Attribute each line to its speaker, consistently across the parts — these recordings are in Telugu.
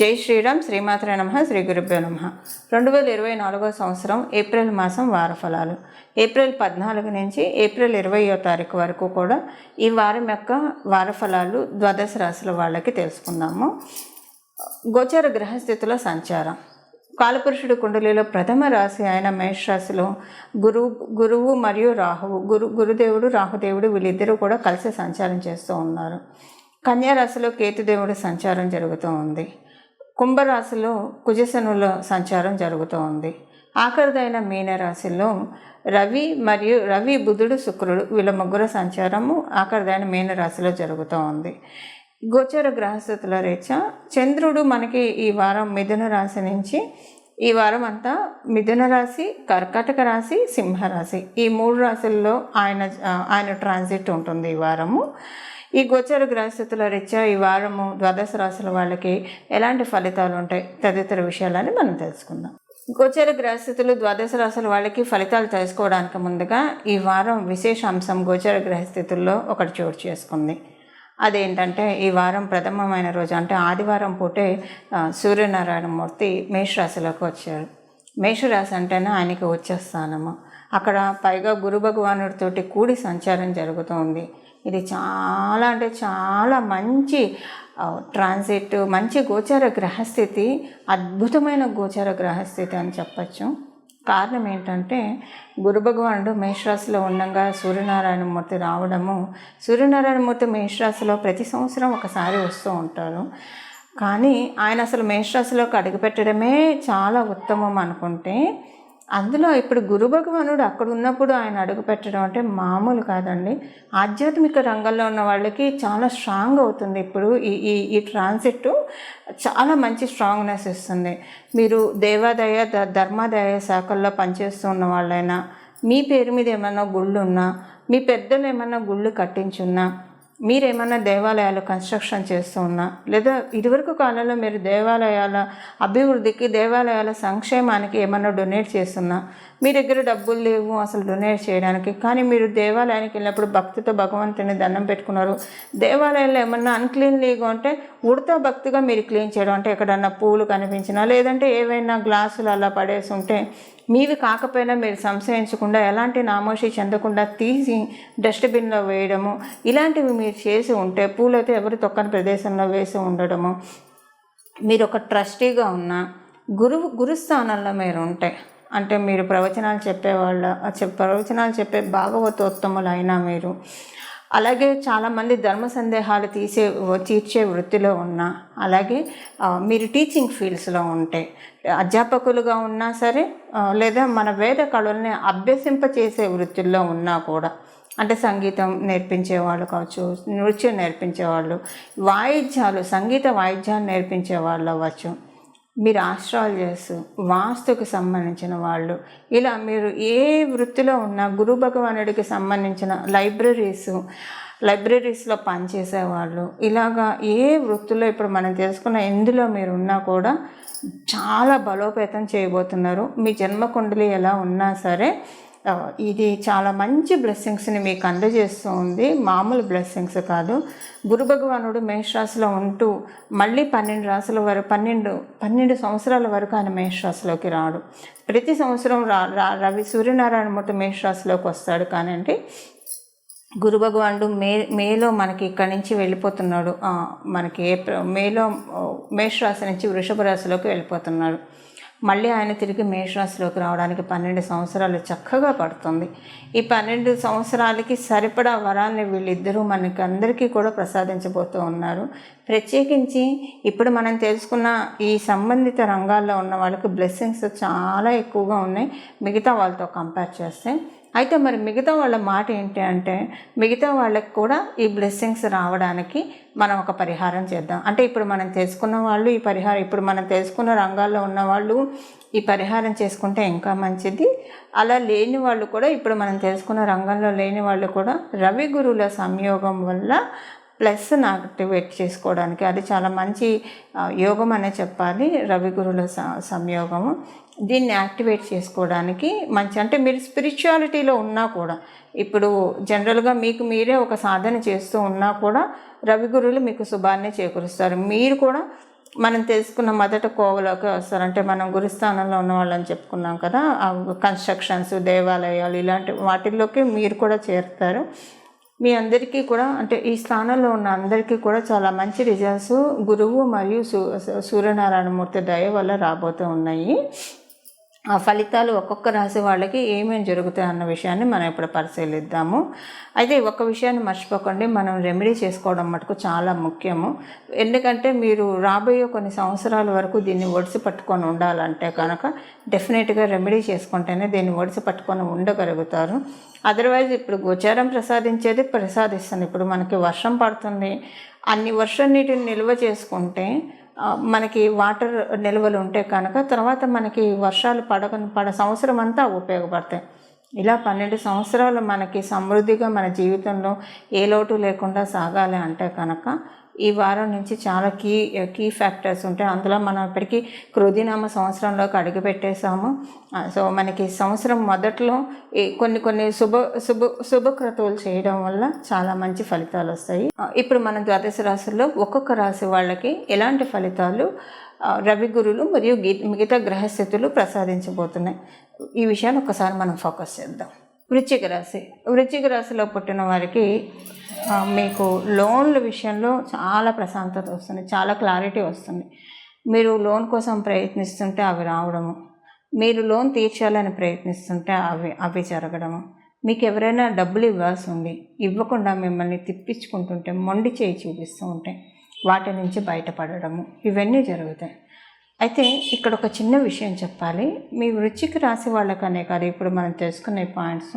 Speaker 1: జై శ్రీరామ్ శ్రీమాత్ర నమ శ్రీ గురుభ్యో నమ. రెండు వేల ఇరవై నాలుగో సంవత్సరం ఏప్రిల్ మాసం వార ఫలాలు ఏప్రిల్ పద్నాలుగు నుంచి ఏప్రిల్ ఇరవయో తారీఖు వరకు కూడా ఈ వారం యొక్క వార ఫలాలు ద్వాదశ రాశుల వాళ్ళకి తెలుసుకుందాము. గోచర గ్రహస్థితుల సంచారం. కాలపురుషుడు కుండలిలో ప్రథమ రాశి అయిన మేష రాశిలో గురువు గురువు మరియు రాహువు గురు గురుదేవుడు రాహుదేవుడు వీళ్ళిద్దరూ కూడా కలిసి సంచారం చేస్తూ ఉన్నారు. కన్యారాశిలో కేతుదేవుడు సంచారం జరుగుతూ ఉంది. కుంభరాశిలో కుజశనుల సంచారం జరుగుతూ ఉంది. ఆఖరిదైన మీనరాశిలో రవి మరియు రవి బుధుడు శుక్రుడు వీళ్ళ ముగ్గురు సంచారము ఆఖరిదైన మీనరాశిలో జరుగుతూ ఉంది. గోచర గ్రహస్థితుల రీత్యా చంద్రుడు మనకి ఈ వారం మిథున రాశి నుంచి ఈ వారం అంతా మిథున రాశి కర్కాటక రాశి సింహరాశి ఈ మూడు రాశుల్లో ఆయన ఆయన ట్రాన్సిట్ ఉంటుంది ఈ వారము. ఈ గోచర గ్రహస్థితుల రీత్యా ఈ వారము ద్వాదశ రాశుల వాళ్ళకి ఎలాంటి ఫలితాలు ఉంటాయి? తదితర విషయాలని మనం తెలుసుకుందాం. గోచర గ్రహస్థితులు ద్వాదశ రాశుల వాళ్ళకి ఫలితాలు తెలుసుకోవడానికి ముందుగా ఈ వారం విశేష అంశం గోచర గ్రహస్థితుల్లో ఒకటి చోటు చేసుకుంది. అదేంటంటే ఈ వారం ప్రథమమైన రోజు అంటే ఆదివారం పూటే సూర్యనారాయణమూర్తి మేషరాశిలోకి వచ్చారు. మేషరాశి అంటేనే ఆయనకి వచ్చే స్థానము అక్కడ పైగా గురు భగవానుడితోటి కూడి సంచారం జరుగుతుంది ఇది చాలా అంటే చాలా మంచి ట్రాన్సిట్ మంచి గోచర గ్రహస్థితి అద్భుతమైన గోచర గ్రహస్థితి అని చెప్పచ్చు. కారణం ఏంటంటే గురు భగవానుడు మేషరాశిలో ఉండగా సూర్యనారాయణమూర్తి రావడము సూర్యనారాయణమూర్తి మేషరాశిలో ప్రతి సంవత్సరం ఒకసారి వస్తూ ఉంటారు. కానీ ఆయన అసలు మేషరాశిలోకి అడుగుపెట్టడమే చాలా ఉత్తమం అనుకుంటే అందులో ఇప్పుడు గురు భగవానుడు అక్కడ ఉన్నప్పుడు ఆయన అడుగు పెట్టడం అంటే మామూలు కాదండి. ఆధ్యాత్మిక రంగంలో ఉన్న వాళ్ళకి చాలా స్ట్రాంగ్ అవుతుంది. ఇప్పుడు ఈ ఈ ఈ ట్రాన్సిట్ చాలా మంచి స్ట్రాంగ్నెస్ ఇస్తుంది. మీరు దేవాదాయ ద ధర్మాదాయ శాఖల్లో పనిచేస్తూ ఉన్న వాళ్ళైనా మీ పేరు మీద ఏమైనా గుళ్ళు ఉన్నా మీ పెద్దలు ఏమైనా గుళ్ళు కట్టించున్నా మీరేమన్నా దేవాలయాలు కన్స్ట్రక్షన్ చేస్తూ ఉన్నా లేదా ఇదివరకు కాలంలో మీరు దేవాలయాల అభివృద్ధికి దేవాలయాల సంక్షేమానికి ఏమన్నా డొనేట్ చేస్తున్నా మీ దగ్గర డబ్బులు లేవు అసలు డొనేట్ చేయడానికి. కానీ మీరు దేవాలయానికి వెళ్ళినప్పుడు భక్తితో భగవంతుని దండం పెట్టుకున్నారు. దేవాలయంలో ఏమన్నా అన్క్లీన్ లీగు అంటే ఉడతా భక్తిగా మీరు క్లీన్ చేయడం. అంటే ఎక్కడన్నా పూలు కనిపించినా లేదంటే ఏవైనా గ్లాసులు అలా పడేసి ఉంటే మీవి కాకపోయినా మీరు సంశయించకుండా ఎలాంటి నామోషి చెందకుండా తీసి డస్ట్బిన్లో వేయడము. ఇలాంటివి మీరు చేసి ఉంటే పూలైతే ఎవరు తొక్కని ప్రదేశంలో వేసి ఉండడము. మీరు ఒక ట్రస్టీగా ఉన్న గురువు గురుస్థానంలో మీరు ఉంటే అంటే మీరు ప్రవచనాలు చెప్పేవాళ్ళ చెప్ ప్రవచనాలు చెప్పే భాగవతోత్తములు అయినా మీరు. అలాగే చాలామంది ధర్మ సందేహాలు తీసే తీర్చే వృత్తిలో ఉన్నా అలాగే మీరు టీచింగ్ ఫీల్డ్స్లో ఉంటే అధ్యాపకులుగా ఉన్నా సరే లేదా మన వేద కళల్ని అభ్యసింపచేసే వృత్తుల్లో ఉన్నా కూడా అంటే సంగీతం నేర్పించేవాళ్ళు కావచ్చు నృత్యం నేర్పించేవాళ్ళు వాయిద్యాలు సంగీత వాయిద్యాలు నేర్పించే వాళ్ళు అవ్వచ్చు. మీరు ఆస్ట్రాలజర్స్ వాస్తుకు సంబంధించిన వాళ్ళు ఇలా మీరు ఏ వృత్తిలో ఉన్నా గురు భగవానుడికి సంబంధించిన లైబ్రరీస్ లైబ్రరీస్లో పనిచేసే వాళ్ళు ఇలాగా ఏ వృత్తిలో ఇప్పుడు మనం తెలుసుకున్న ఎందులో మీరు ఉన్నా కూడా చాలా బలోపేతం చేయబోతున్నారు. మీ జన్మ కుండలి ఎలా ఉన్నా సరే ఇది చాలా మంచి బ్లెస్సింగ్స్ని మీకు అందజేస్తూ ఉంది మామూలు బ్లెస్సింగ్స్ కాదు. గురు భగవానుడు మేషరాశిలో ఉంటూ మళ్ళీ పన్నెండు రాసుల వరకు పన్నెండు పన్నెండు సంవత్సరాల వరకు ఆయన మేషరాశిలోకి రాడు. ప్రతి సంవత్సరం రా రవి సూర్యనారాయణ మూర్తి మేషరాశిలోకి వస్తాడు కానండి. గురు భగవానుడు మే మేలో మనకి ఇక్కడి నుంచి వెళ్ళిపోతున్నాడు. మనకి ఏప్రిల్ మేలో మేషరాశి నుంచి వృషభ రాశిలోకి వెళ్ళిపోతున్నాడు. మళ్ళీ ఆయన తిరిగి మేషరాశిలోకి రావడానికి పన్నెండు సంవత్సరాలు చక్కగా పడుతుంది. ఈ పన్నెండు సంవత్సరాలకి సరిపడా వరాన్ని వీళ్ళిద్దరూ మనకి అందరికీ కూడా ప్రసాదించబోతూ ఉన్నారు. ప్రత్యేకించి ఇప్పుడు మనం తెలుసుకున్న ఈ సంబంధిత రంగాల్లో ఉన్న వాళ్ళకి బ్లెస్సింగ్స్ చాలా ఎక్కువగా ఉన్నాయి. మిగతా వాళ్ళతో కంపేర్ చేస్తే అయితే మరి మిగతా వాళ్ళ మాట ఏంటి అంటే మిగతా వాళ్ళకి కూడా ఈ బ్లెస్సింగ్స్ రావడానికి మనం ఒక పరిహారం చేద్దాం. అంటే ఇప్పుడు మనం తెలుసుకున్న వాళ్ళు ఈ పరిహారం ఇప్పుడు మనం తెలుసుకున్న రంగాల్లో ఉన్న వాళ్ళు ఈ పరిహారం చేసుకుంటే ఇంకా మంచిది. అలా లేని వాళ్ళు కూడా ఇప్పుడు మనం తెలుసుకున్న రంగంలో లేని వాళ్ళు కూడా రవి గురువుల సంయోగం వల్ల ప్లస్ యాక్టివేట్ చేసుకోవడానికి. అది చాలా మంచి యోగం అనే చెప్పాలి. రవి గురువుల సంయోగము. దీన్ని యాక్టివేట్ చేసుకోవడానికి మంచి అంటే మీరు స్పిరిచువాలిటీలో ఉన్నా కూడా ఇప్పుడు జనరల్గా మీకు మీరే ఒక సాధన చేస్తూ ఉన్నా కూడా రవి గురువులు మీకు శుభాన్ని చేకూరుస్తారు. మీరు కూడా మనం తెలుసుకున్న మొదట కోవలోకి వస్తారు. అంటే మనం గురుస్థానంలో ఉన్న వాళ్ళని చెప్పుకున్నాం కదా కన్స్ట్రక్షన్స్ దేవాలయాలు ఇలాంటి వాటిల్లోకి మీరు కూడా చేరుతారు. మీ అందరికీ కూడా అంటే ఈ స్థానంలో ఉన్న అందరికీ కూడా చాలా మంచి రిజల్ట్స్ గురువు మరియు సూ సూర్యనారాయణమూర్తి దయ వల్ల రాబోతూ ఉన్నాయి. ఆ ఫలితాలు ఒక్కొక్క రాశి వాళ్ళకి ఏమేమి జరుగుతాయి అన్న విషయాన్ని మనం ఇప్పుడు పరిశీలిద్దాము. అయితే ఒక విషయాన్ని మర్చిపోకండి మనం రెమెడీ చేసుకోవడం మటుకు చాలా ముఖ్యము. ఎందుకంటే మీరు రాబోయే కొన్ని సంవత్సరాల వరకు దీన్ని ఒడిసి పట్టుకొని ఉండాలంటే కనుక డెఫినెట్గా రెమెడీ చేసుకుంటేనే దీన్ని ఒడిసి పట్టుకొని ఉండగలుగుతారు. అదర్వైజ్ ఇప్పుడు గోచారం ప్రసాదించేది ప్రసాదిస్తుంది. ఇప్పుడు మనకి వర్షం పడుతుంది. అన్ని వర్షం నీటిని నిల్వ చేసుకుంటే మనకి వాటర్ నిల్వలు ఉంటే కనుక తర్వాత మనకి వర్షాలు పడక పడ సంవత్సరం అంతా ఉపయోగపడతాయి. ఇలా పన్నెండు సంవత్సరాలు మనకి సమృద్ధిగా మన జీవితంలో ఏ లోటు లేకుండా సాగాలి అంటే కనుక ఈ వారం నుంచి చాలా కీ కీ ఫ్యాక్టర్స్ ఉంటాయి. అందులో మనం ఇప్పటికీ క్రోధినామ సంవత్సరంలోకి అడుగు పెట్టేశాము. సో మనకి సంవత్సరం మొదట్లో ఈ కొన్ని కొన్ని శుభ శుభ శుభక్రతువులు చేయడం వల్ల చాలా మంచి ఫలితాలు వస్తాయి. ఇప్పుడు మన ద్వాదశ రాశుల్లో ఒక్కొక్క రాశి వాళ్ళకి ఎలాంటి ఫలితాలు రవి గురులు మరియు గీ మిగతా గ్రహస్థితులు ప్రసాదించబోతున్నాయి? ఈ విషయాన్ని ఒకసారి మనం ఫోకస్ చేద్దాం. వృశ్చిక రాశి. వృశ్చిక రాశిలో పుట్టిన వారికి మీకు లోన్ల విషయంలో చాలా ప్రశాంతత వస్తుంది చాలా క్లారిటీ వస్తుంది. మీరు లోన్ కోసం ప్రయత్నిస్తుంటే అవి రావడము మీరు లోన్ తీర్చాలని ప్రయత్నిస్తుంటే అవి అవి జరగడము. మీకు ఎవరైనా డబ్బులు ఇవ్వాల్సి ఉంది ఇవ్వకుండా మిమ్మల్ని తిప్పించుకుంటుంటే మొండి చేయి చూపిస్తూ ఉంటే వాటి నుంచి బయటపడడము. ఇవన్నీ జరుగుతాయి. అయితే ఇక్కడ ఒక చిన్న విషయం చెప్పాలి. మీ వృచ్చికి రాసి వాళ్ళకనే కాదు ఇప్పుడు మనం తెలుసుకునే పాయింట్స్.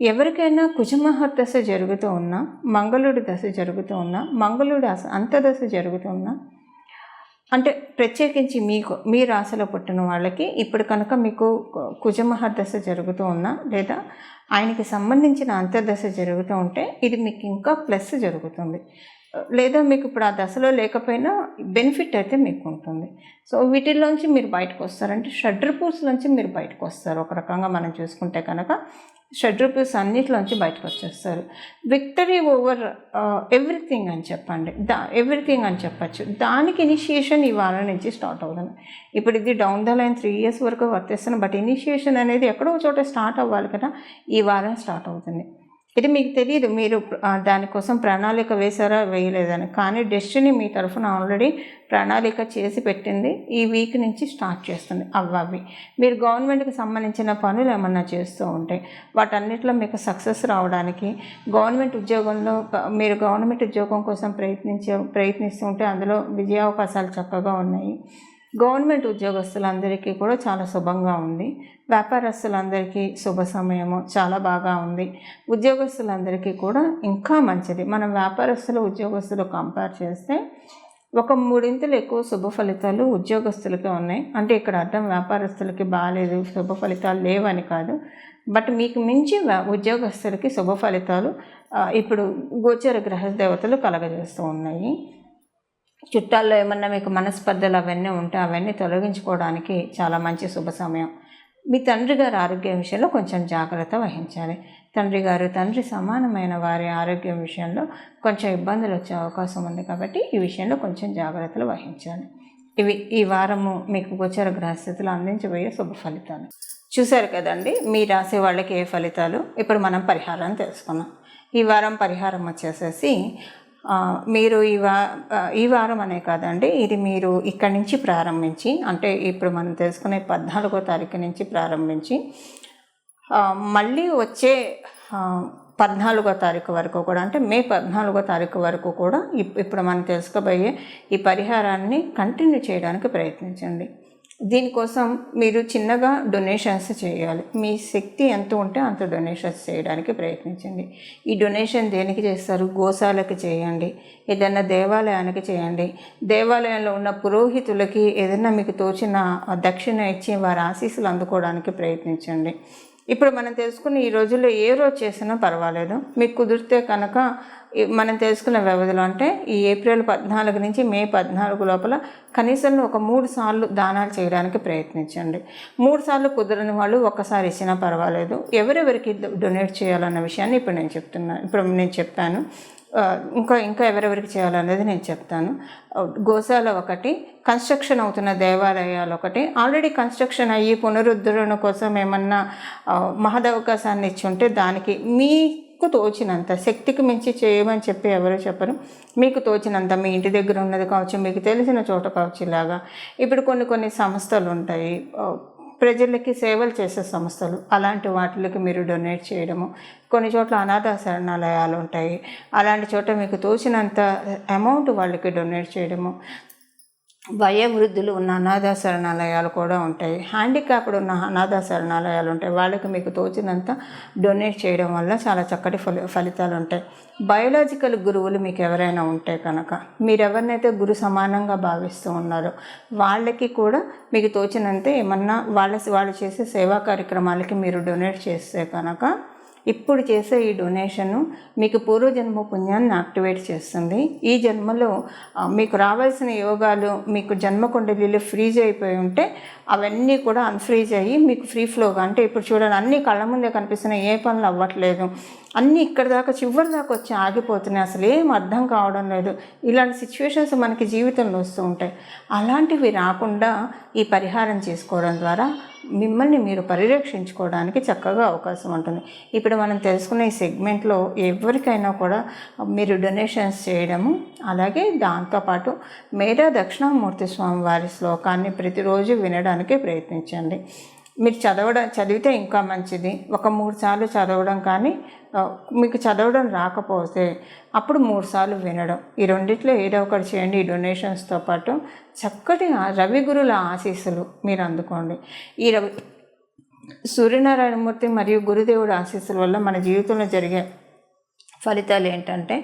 Speaker 1: ఎవరికైనా కుజమహర్ దశ జరుగుతూ ఉన్నా మంగళుడి దశ జరుగుతూ ఉన్నా మంగళుడి అంతదశ జరుగుతూ ఉన్నా అంటే ప్రత్యేకించి మీకు మీ రాశిలో పుట్టిన వాళ్ళకి ఇప్పుడు కనుక మీకు కుజమహర్ దశ జరుగుతూ ఉన్నా లేదా ఆయనకి సంబంధించిన అంతర్దశ జరుగుతూ ఉంటే ఇది మీకు ఇంకా ప్లస్ జరుగుతుంది. లేదా మీకు ఇప్పుడు ఆ దశలో లేకపోయినా బెనిఫిట్ అయితే మీకు ఉంటుంది సో వీటిల్లోంచి మీరు బయటకు వస్తారంటే షడ్రపూస్లోంచి మీరు బయటకు వస్తారు ఒక రకంగా మనం చూసుకుంటే కనుక షడ్రపూస్ అన్నిటిలోంచి బయటకు వచ్చేస్తారు విక్టరీ ఓవర్ ఎవ్రీథింగ్ అని చెప్పండి. దా ఎవ్రీథింగ్ అని చెప్పచ్చు. దానికి ఇనిషియేషన్ ఈ వారం నుంచి స్టార్ట్ అవుతుంది. ఇప్పుడు ఇది down the line three years వరకు వర్తిస్తుంది. బట్ ఇనిషియేషన్ అనేది ఎక్కడో చోట స్టార్ట్ అవ్వాలి కదా. ఈ వారం స్టార్ట్ అవుతుంది. ఇది మీకు తెలియదు మీరు దానికోసం ప్రణాళిక వేశారా వేయలేదని. కానీ డెస్టినీ మీ తరఫున ఆల్రెడీ ప్రణాళిక చేసి పెట్టింది. ఈ వీక్ నుంచి స్టార్ట్ చేస్తుంది అవ్వవి మీరు గవర్నమెంట్కి సంబంధించిన పనులు ఏమన్నా చేస్తూ ఉంటాయి వాటన్నిటిలో మీకు సక్సెస్ రావడానికి గవర్నమెంట్ ఉద్యోగంలో మీరు గవర్నమెంట్ ఉద్యోగం కోసం ప్రయత్నించే ప్రయత్నిస్తూ ఉంటే అందులో విజయావకాశాలు చక్కగా ఉన్నాయి. గవర్నమెంట్ ఉద్యోగస్తులందరికీ కూడా చాలా శుభంగా ఉంది. వ్యాపారస్తులందరికీ శుభ సమయము చాలా బాగా ఉంది. ఉద్యోగస్తులందరికీ కూడా ఇంకా మంచిది. మనం వ్యాపారస్తులు ఉద్యోగస్తులు కంపేర్ చేస్తే ఒక మూడింతలు ఎక్కువ శుభ ఫలితాలు ఉద్యోగస్తులకే ఉన్నాయి. అంటే ఇక్కడ అర్థం వ్యాపారస్తులకి బాగాలేదు శుభ ఫలితాలు లేవని కాదు. బట్ మీకు మించి ఉద్యోగస్తులకి శుభ ఫలితాలు ఇప్పుడు గోచర గ్రహ దేవతలు కలగజేస్తూ ఉన్నాయి. చుట్టాల్లో ఏమన్నా మీకు మనస్పర్ధలు అవన్నీ ఉంటే అవన్నీ తొలగించుకోవడానికి చాలా మంచి శుభ సమయం. మీ తండ్రి గారి ఆరోగ్యం విషయంలో కొంచెం జాగ్రత్త వహించాలి. తండ్రి గారు తండ్రి సమానమైన వారి ఆరోగ్యం విషయంలో కొంచెం ఇబ్బందులు వచ్చే అవకాశం ఉంది కాబట్టి ఈ విషయంలో కొంచెం జాగ్రత్తలు వహించాలి. ఇవి ఈ వారము మీకు గోచర గ్రహస్థితులు అందించబోయే శుభ ఫలితాలు. చూశారు కదండి మీ రాసే వాళ్ళకి ఏ ఫలితాలు? ఇప్పుడు మనం పరిహారాన్ని తెలుసుకున్నాం ఈ వారం పరిహారం వచ్చేసేసి మీరు ఈ వా ఈ వారం అనే కాదండి ఇది మీరు ఇక్కడి నుంచి ప్రారంభించి అంటే ఇప్పుడు మనం తెలుసుకునే పద్నాలుగో తారీఖు నుంచి ప్రారంభించి మళ్ళీ వచ్చే పద్నాలుగో తారీఖు వరకు కూడా అంటే మే పద్నాలుగో తారీఖు వరకు కూడా ఇప్- ఇప్పుడు మనం తెలుసుకోబోయే ఈ పరిహారాన్ని కంటిన్యూ చేయడానికి ప్రయత్నించండి. దీనికోసం మీరు చిన్నగా డొనేషన్స్ చేయాలి. మీ శక్తి ఎంత ఉంటే అంత డొనేషన్స్ చేయడానికి ప్రయత్నించండి. ఈ డొనేషన్ దేనికి చేస్తారు? గోశాలకు చేయండి. ఏదైనా దేవాలయానికి చేయండి. దేవాలయంలో ఉన్న పురోహితులకి ఏదైనా మీకు తోచిన దక్షిణ ఇచ్చి వారి ఆశీస్సులు అందుకోవడానికి ప్రయత్నించండి. ఇప్పుడు మనం తెలుసుకున్న ఈ రోజుల్లో ఏ రోజు చేసినా పర్వాలేదు. మీకు కుదిరితే కనుక మనం తెలుసుకున్న వ్యవధిలో అంటే ఈ ఏప్రిల్ పద్నాలుగు నుంచి మే పద్నాలుగు లోపల కనీసం ఒక మూడు సార్లు దానాలు చేయడానికి ప్రయత్నించండి. మూడు సార్లు కుదరని వాళ్ళు ఒక్కసారి ఇచ్చినా పర్వాలేదు. ఎవరెవరికి డొనేట్ చేయాలన్న విషయాన్ని ఇప్పుడు నేను చెప్తున్నాను ఇప్పుడు నేను చెప్పాను. ఇంకా ఇంకా ఎవరెవరికి చేయాలనేది నేను చెప్తాను. గోశాల ఒకటి కన్స్ట్రక్షన్ అవుతున్న దేవాలయాలు ఒకటి. ఆల్రెడీ కన్స్ట్రక్షన్ అయ్యి పునరుద్ధరణ కోసం ఏమన్నా మహదవకాశాన్ని ఇచ్చి ఉంటే దానికి మీకు తోచినంత శక్తికి మించి చేయమని చెప్పి ఎవరు చెప్పరు. మీకు తోచినంత మీ ఇంటి దగ్గర ఉన్నది కావచ్చు మీకు తెలిసిన చోట కావచ్చు ఇలాగా. ఇప్పుడు కొన్ని కొన్ని సంస్థలు ఉంటాయి ప్రజలకి సేవలు చేసే సంస్థలు. అలాంటి వాటికి మీరు డొనేట్ చేయడము. కొన్ని చోట్ల అనాథ శరణాలయాలు ఉంటాయి. అలాంటి చోట మీకు తోచినంత అమౌంట్ వాళ్ళకి డొనేట్ చేయడము. వయోవృద్ధులు ఉన్న అనాథ శరణాలయాలు కూడా ఉంటాయి. హ్యాండిక్యాప్డ్ ఉన్న అనాథ శరణాలయాలు ఉంటాయి. వాళ్ళకి మీకు తోచినంత డొనేట్ చేయడం వల్ల చాలా చక్కటి ఫలి ఫలితాలు ఉంటాయి. బయోలాజికల్ గురువులు మీకు ఎవరైనా ఉంటే కనుక మీరు ఎవరినైతే గురు సమానంగా భావిస్తూ ఉన్నారో వాళ్ళకి కూడా మీకు తోచినంత ఏమన్నా వాళ్ళ వాళ్ళు చేసే సేవా కార్యక్రమాలకి మీరు డొనేట్ చేస్తే కనుక ఇప్పుడు చేసే ఈ డొనేషను మీకు పూర్వజన్మ పుణ్యాన్ని యాక్టివేట్ చేస్తుంది. ఈ జన్మలో మీకు రావాల్సిన యోగాలు మీకు జన్మ కుండలీలు ఫ్రీజ్ అయిపోయి ఉంటే అవన్నీ కూడా అన్ఫ్రీజ్ అయ్యి మీకు ఫ్రీ ఫ్లోగా అంటే ఇప్పుడు చూడండి అన్ని కళ్ళ ముందే కనిపిస్తున్నాయి ఏ పనులు అవ్వట్లేదు. అన్నీ ఇక్కడ దాకా చివరి దాకా వచ్చి ఆగిపోతున్నాయి. అసలు ఏం అర్థం కావడం లేదు. ఇలాంటి సిచ్యువేషన్స్ మనకి జీవితంలో వస్తూ ఉంటాయి. అలాంటివి రాకుండా ఈ పరిహారం చేసుకోవడం ద్వారా మిమ్మల్ని మీరు పరిరక్షించుకోవడానికి చక్కగా అవకాశం ఉంటుంది. ఇప్పుడు మనం తెలుసుకునే ఈ సెగ్మెంట్లో ఎవరికైనా కూడా మీరు డొనేషన్స్ చేయడము అలాగే దాంతోపాటు మేధా దక్షిణామూర్తి స్వామి వారి శ్లోకాన్ని ప్రతిరోజు వినడానికి ప్రయత్నించండి. మీరు చదవడం చదివితే ఇంకా మంచిది. ఒక మూడు సార్లు చదవడం కానీ మీకు చదవడం రాకపోతే అప్పుడు మూడు సార్లు వినడం. ఈ రెండిట్లో ఏదో ఒకటి చేయండి ఈ డొనేషన్స్తో పాటు. చక్కటి రవి గురుల ఆశీస్సులు మీరు అందుకోండి. ఈ రవి సూర్యనారాయణమూర్తి మరియు గురుదేవుడు ఆశీస్సుల వల్ల మన జీవితంలో జరిగే ఫలితాలు ఏంటంటే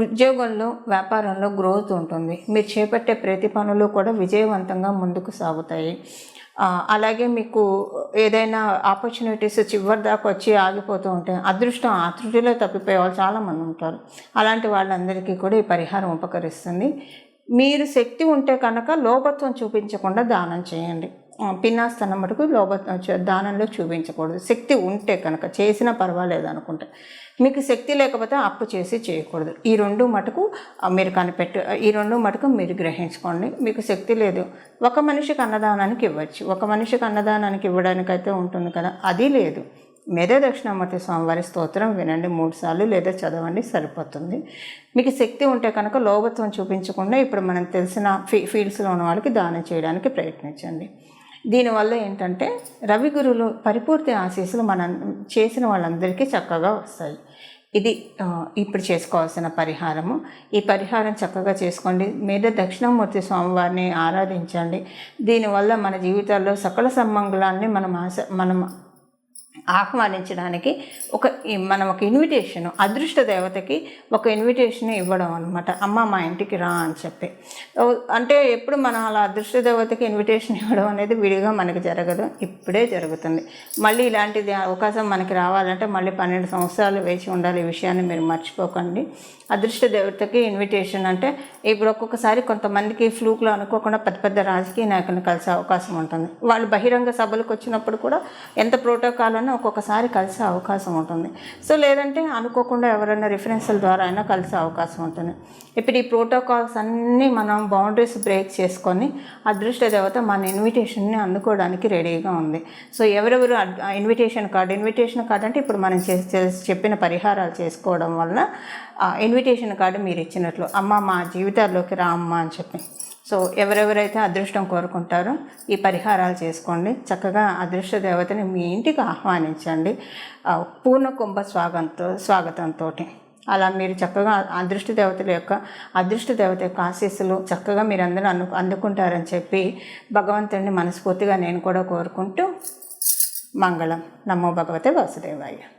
Speaker 1: ఉద్యోగంలో వ్యాపారంలో గ్రోత్ ఉంటుంది. మీరు చేపట్టే ప్రతి పనులు కూడా విజయవంతంగా ముందుకు సాగుతాయి. అలాగే మీకు ఏదైనా ఆపర్చునిటీస్ చివరి దాకా వచ్చి ఆగిపోతూ ఉంటాయి అదృష్టం ఆతృటిలో తప్పిపోయే వాళ్ళు చాలామంది ఉంటారు. అలాంటి వాళ్ళందరికీ కూడా ఈ పరిహారం ఉపకరిస్తుంది. మీరు శక్తి ఉంటే కనుక లోపత్వం చూపించకుండా దానం చేయండి. పిన్నాస్తనం మటుకు లోపత్వం దానంలో చూపించకూడదు. శక్తి ఉంటే కనుక చేసినా పర్వాలేదు అనుకుంటే. మీకు శక్తి లేకపోతే అప్పు చేసి చేయకూడదు. ఈ రెండు మటుకు మీరు కనిపెట్టు ఈ రెండు మటుకు మీరు గ్రహించుకోండి. మీకు శక్తి లేదు. ఒక మనిషికి అన్నదానానికి ఇవ్వచ్చు. ఒక మనిషికి అన్నదానానికి ఇవ్వడానికైతే ఉంటుంది కదా. అది లేదు. మేధ దక్షిణామూర్తి స్వామివారి స్తోత్రం వినండి. మూడు సార్లు లేదా చదవండి సరిపోతుంది. మీకు శక్తి ఉంటే కనుక లోభత్వం చూపించకుండా ఇప్పుడు మనం తెలిసిన ఫీ ఫీల్డ్స్లో ఉన్న వాళ్ళకి దానం చేయడానికి ప్రయత్నించండి. దీనివల్ల ఏంటంటే రవి గురువులు పరిపూర్తి ఆశీస్సులు మన చేసిన వాళ్ళందరికీ చక్కగా వస్తాయి. ఇది ఇప్పుడు చేసుకోవాల్సిన పరిహారము. ఈ పరిహారం చక్కగా చేసుకోండి. మీద దక్షిణామూర్తి స్వామివారిని ఆరాధించండి. దీనివల్ల మన జీవితాల్లో సకల సమంగళాన్ని మనం ఆశ మనం ఆహ్వానించడానికి ఒక మనం ఒక ఇన్విటేషన్ అదృష్ట దేవతకి ఒక ఇన్విటేషన్ ఇవ్వడం అనమాట అమ్మ మా ఇంటికి రా అని చెప్పి. అంటే ఎప్పుడు మనం అలా అదృష్ట దేవతకి ఇన్విటేషన్ ఇవ్వడం అనేది విడిగా మనకి జరగదు. ఇప్పుడే జరుగుతుంది. మళ్ళీ ఇలాంటిది అవకాశం మనకి రావాలంటే మళ్ళీ పన్నెండు సంవత్సరాలు వేచి ఉండాలి ఈ విషయాన్ని మీరు మర్చిపోకండి. అదృష్ట దేవతకి ఇన్విటేషన్ అంటే ఇప్పుడు ఒక్కొక్కసారి కొంతమందికి ఫ్లూక్లో అనుకోకుండా పెద్ద పెద్ద రాజకీయ నాయకులను కలిసే అవకాశం ఉంటుంది. వాళ్ళు బహిరంగ సభలకు వచ్చినప్పుడు కూడా ఎంత ప్రోటోకాల్ అన్నా ఒక్కొక్కసారి కలిసే అవకాశం ఉంటుంది. సో లేదంటే అనుకోకుండా ఎవరైనా రిఫరెన్స్ల ద్వారా అయినా కలిసే అవకాశం ఉంటుంది. ఇప్పుడు ఈ ప్రోటోకాల్స్ అన్నీ మనం బౌండరీస్ బ్రేక్ చేసుకొని అదృష్ట దేవత మన ఇన్విటేషన్ని అందుకోవడానికి రెడీగా ఉంది. సో ఎవరెవరు ఇన్విటేషన్ కార్డ్ ఇన్విటేషన్ కార్డ్ అంటే ఇప్పుడు మనం చెప్పిన పరిహారాలు చేసుకోవడం వల్ల ఆ ఇన్విటేషన్ కార్డు మీరు ఇచ్చినట్లు అమ్మ మా జీవితాల్లోకి రా అమ్మ అని చెప్పి. సో ఎవరెవరైతే అదృష్టం కోరుకుంటారో ఈ పరిహారాలు చేసుకోండి. చక్కగా అదృష్ట దేవతని మీ ఇంటికి ఆహ్వానించండి. పూర్ణ కుంభ స్వాగంతో స్వాగతంతో అలా మీరు చక్కగా అదృష్ట దేవతల యొక్క అదృష్ట దేవత యొక్క ఆశీస్సులు చక్కగా మీరు అందరూ అను అందుకుంటారని చెప్పి భగవంతుడిని మనస్ఫూర్తిగా నేను కూడా కోరుకుంటూ మంగళం. నమో భగవతే వాసుదేవాయ.